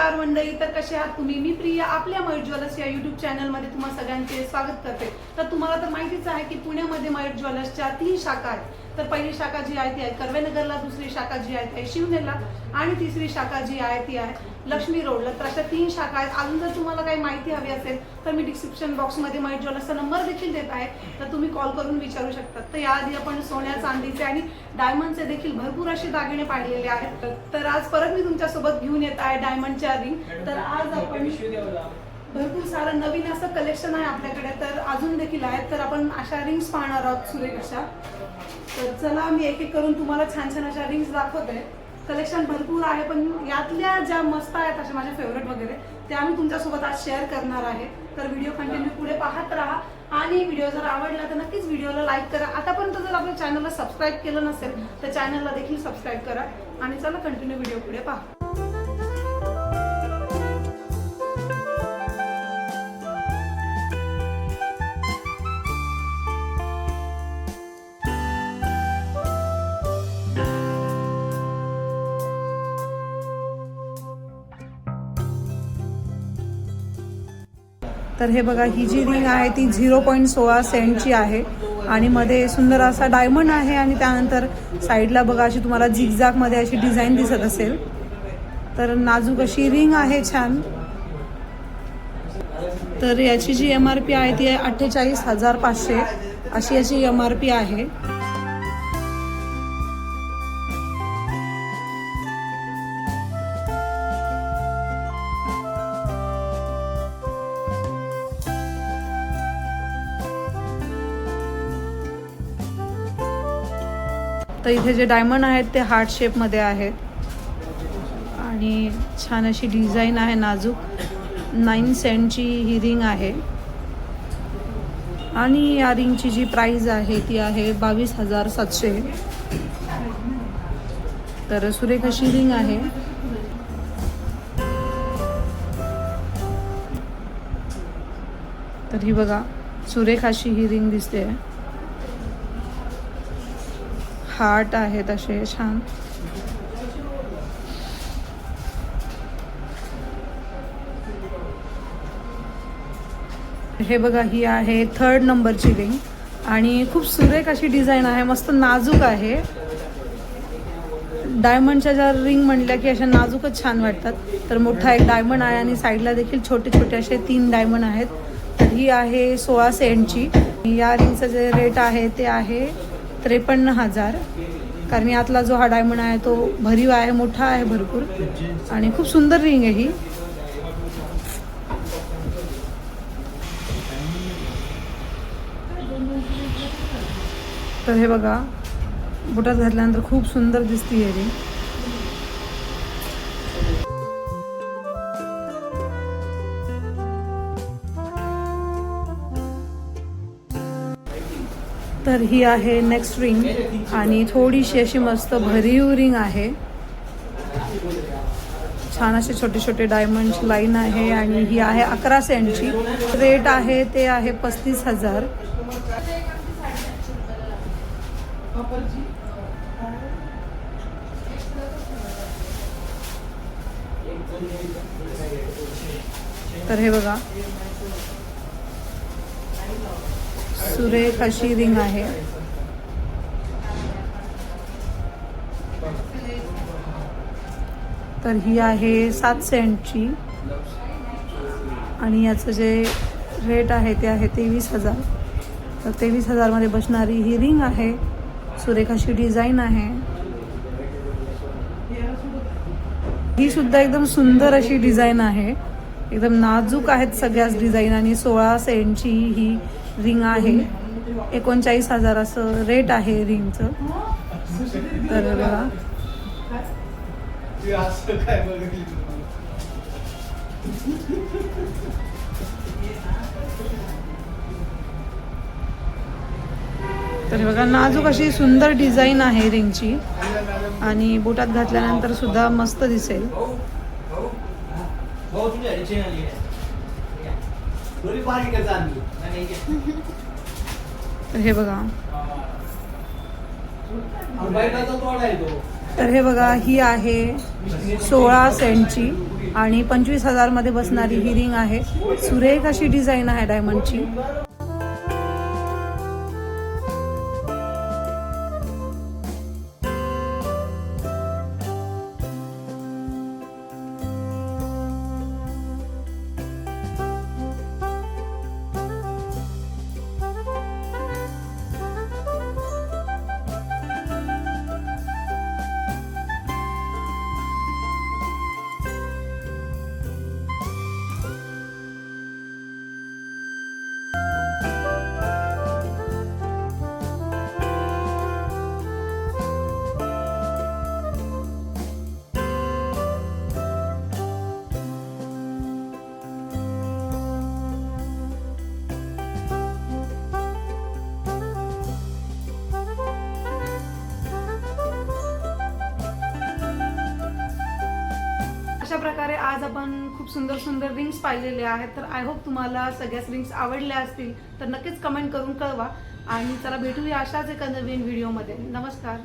नमस्कार मंडळी तर कसे आहात तुम्ही? मी प्रिया आपल्या मयूर ज्वेलर्स या युट्यूब चॅनलमध्ये तुम्हा सगळ्यांचे स्वागत करते. तर तुम्हाला तर माहितीच आहे की पुण्यामध्ये मयूर ज्वेलर्सच्या तीन शाखा आहेत. तर पहिली शाखा जी आहे ती आहे कर्वेनगरला दुसरी शाखा जी आहे ती आहे शिवनेरला आणि तिसरी शाखा जी आहे ती आहे लक्ष्मी रोडला. तर अशा तीन शाखा आहेत. अजून जर तुम्हाला काही माहिती हवी असेल तर मी डिस्क्रिप्शन बॉक्समध्ये माहिती ज्वेलर्सचा नंबर देखील देत आहे. तर तुम्ही कॉल करून विचारू शकता. तर याआधी आपण सोन्या चांदीचे आणि डायमंडचे देखील भरपूर असे दागिने पाडलेले आहेत. तर आज परत मी तुमच्यासोबत घेऊन येत आहे डायमंडच्या रिंग तर आज आपण भरपूर सारं नवीन असं कलेक्शन आहे आपल्याकडे. तर अजून देखील आहेत. तर आपण अशा रिंग्स पाहणार आहोत सुरेख अशा तर चला मी एक एक करून तुम्हाला छान छान अशा रिंग्स दाखवते. कलेक्शन भरपूर आहे पण यातल्या ज्या मस्त आहेत अशा माझ्या फेवरेट वगैरे त्या मी तुमच्यासोबत आज शेअर करणार आहे. तर व्हिडिओ कंटिन्यू पुढे पाहत राहा. आणि व्हिडिओ जर आवडला तर नक्कीच व्हिडिओला लाईक करा. आतापर्यंत जर आपल्या चॅनलला सबस्क्राईब केलं नसेल तर चॅनलला देखील सबस्क्राईब करा. आणि चला कंटिन्यू व्हिडिओ पुढे पहा. तर हे बघा ही जी रिंग आहे ती झिरो पॉईंट सोळा सेंटची आहे. आणि मध्ये सुंदर असा डायमंड आहे आणि त्यानंतर साईडला बघा अशी तुम्हाला झिगझॅगमध्ये अशी डिझाईन दिसत असेल. तर नाजूक अशी रिंग आहे छान. तर याची जी एम आर पी आहे ती आहे अठ्ठेचाळीस हजार पाचशे. अशी याची एम आर पी आहे. तर इथे जे डायमंड आहेत ते हार्ट शेपमध्ये आहेत. आणि छान अशी डिझाईन आहे नाजूक. नाईन सेंटची ही रिंग आहे. आणि या रिंगची जी प्राईज आहे ती आहे बावीस हजार सातशे. तर सुरेख अशी रिंग आहे. तर ही बघा सुरेख अशी ही रिंग दिसते. आहे हार्ट आहेत असे छान. हे बघा ही आहे थर्ड नंबरची रिंग आणि खूप सुरेख अशी डिझाईन आहे मस्त नाजूक आहे. डायमंडच्या ज्या रिंग म्हणल्या की अशा नाजूकच छान वाटतात. तर मोठा एक डायमंड आहे आणि साईडला देखील छोटे छोटे असे तीन डायमंड आहेत. तर ही आहे सोळा सेंटची या रिंगचं जे रेट आहे ते आहे त्रेपन्न हजार. कारण यातला जो हा डायमंड आहे तो भरीव आहे मोठा आहे भरपूर. आणि खूप सुंदर रिंग आहे ही. तर हे बघा बुटात घातल्यानंतर खूप सुंदर दिसते ही. रिंग तर ही आहे नेक्स्ट रिंग आणि थोडीशी अशी मस्त भरीव रिंग आहे. छान असे छोटे छोटे डायमंड लाईन आहे आणि ही आहे अकरा सेंटची रेट आहे ते आहे पस्तीस हजार. तर हे बघा. सुरेख अशी रिंग आहे. तर ही आहे सात सेंटची. आणि याचं जे रेट आहे ते आहे तेवीस हजार. तर तेवीस हजारमध्ये बसणारी ही रिंग आहे. सुरेख अशी डिझाईन आहे. ही सुद्धा एकदम सुंदर अशी डिझाईन आहे. एकदम नाजूक आहेत सगळ्याच डिझाईन आणि सोळा सेंटची ही रिंग आहे. एकोणचाळीस हजार असं रेट आहे रिंगचं. तर बघा. तर बघा नाजूक अशी सुंदर डिझाईन आहे रिंगची. आणि बोटात घातल्यानंतर सुद्धा मस्त दिसेल. तर हे बघा. तर हे बघा ही आहे सोळा सेंटची आणि पंचवीस हजारमध्ये बसणारी ही रिंग आहे. सुरेख अशी डिझाईन आहे डायमंडची. अशा प्रकारे आज आपण खूप सुंदर सुंदर रिंग्स पाहिलेले आहेत. तर आय होप तुम्हाला सगळ्याच रिंग्स आवडल्या असतील. तर नक्कीच कमेंट करून कळवा. आणि चला भेटूया अशाच एका नवीन व्हिडिओमध्ये नमस्कार.